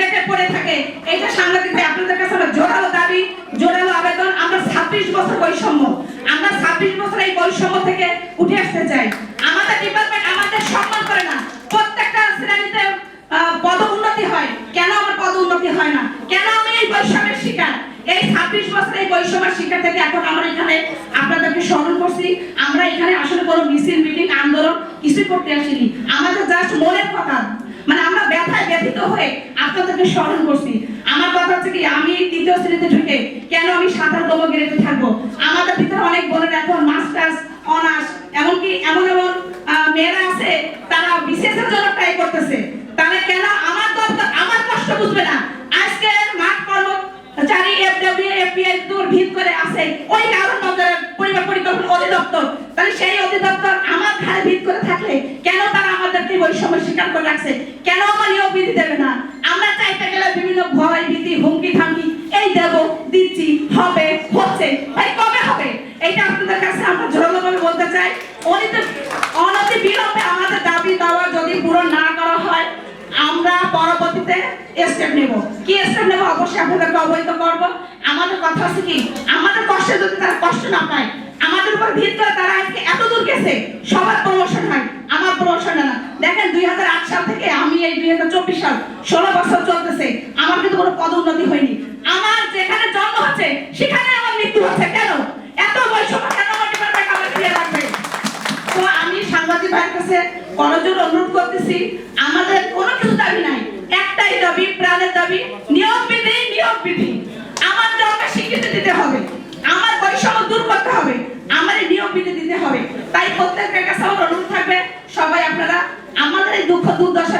গেটে পড়ে থাকে। এইটা সাংবাদিক ভাই আপনাদের কাছে আমার জোরালো দাবি, জোরালো আবেদন। আমরা ছাব্বিশ বছর বৈষম্য। আমরা ছাব্বিশ বছর এই বৈষম্য থেকে উঠে আসতে চাই। আমাদের ডিপার্টমেন্ট আমাদের সম্মান করে না। প্রত্যেকটা শ্রেণীতে পদ উন্নতি হয়। কেন আমার পদ উন্নতি হয় না? কেন আমি এই বৈষম্যের শিকার? এই ছাব্বিশ বছর এই বৈষম্যের শিকার থেকে এখন আমরা এখানে আপনাদেরকে স্মরণ করছি। আমরা এখানে আসলে কোনো মিছিল, মিটিং, আন্দোলন কিছুই করতে আসিনি। আমাদের জাস্ট মনের কথা। মানে আমরা ব্যথায় ব্যথিত হয়ে আপনাদেরকে স্মরণ করছি। আমার কথা হচ্ছে কি, আমি তৃতীয় শ্রেণীতে ঢুকে কেন আমি সাঁতারতম গ্রেডে থাকব? আমাদের ভিতরে অনেক বোনের এখন মাস্টার্স, অনার্স, এমনকি এমন এমন মেয়েরা আছে, তারা বিশেষের জন্য ট্রাই করতেছে। তাহলে কেন আমার দরকার আমার কষ্ট বুঝবে না? আজকে মাঠ কর্মচারী এফডব্লিউ, এফপিআই দূর ভিত করে আছে। ওই কারণ পরিবার পরিকল্পনা অধিদপ্তর। তাহলে সেই অধিদপ্তর আমার ঘাড়ে ভিত করে থাকলে কেন তারা আমাদেরকে বৈষম্য স্বীকার করে রাখছে? কেন আমার নিয়োগ বিধি দেবে না? দিচ্ছি, হবে, হচ্ছে। ভাই, কবে হবে? এইটা আপনাদের কাছে আমরা জোরালো ভাবে বলতে চাই। অনিতে, অনতি বিলম্বে আমাদের দাবি দাওয়া যদি পূরণ না করা হয়, আমরা পরবর্তীতে স্টেপ নেব। কি স্টেপ নেব? অবশ্যই আপনাদেরকে অবহিত করব। আমাদের কথা আছে কি, আমাদের কষ্টে যদি তারা কষ্ট না পায়, আমাদের উপর ভিত করে তারা আজকে এত দূর গেছে, সবার প্রমোশন হয়। আমার প্রমোশন না। দেখেন, দুই হাজার আট সাল থেকে আমি এই দুই হাজার চব্বিশ সাল, ষোলো বছর চলতেছে। আমার কিন্তু কোনো পদোন্নতি হয়নি আমার যেখানে জন্ম হচ্ছে সেখানে আমার মৃত্যু হচ্ছে কেন এত বৈষম্য কেন আমার ডিপার্টমেন্ট আমার ফিরে রাখবে তো আমি সাংবাদিক ভাইয়ের কাছে করজোর অনুরোধ করতেছি। আমাদের কোনো কিছু দাবি নাই। একটাই দাবি, প্রাণের দাবি নিয়ম বিধি নিয়ম বিধি। আমার জন্মে স্বীকৃতি দিতে হবে। আমার বৈষম্য দূর করতে হবে। আমার নিয়ম বিধি দিতে হবে। তাই প্রত্যেকের কাছে আমার অনুরোধ থাকবে, সবাই আপনারা আমাদের এই দুঃখ দুর্দশার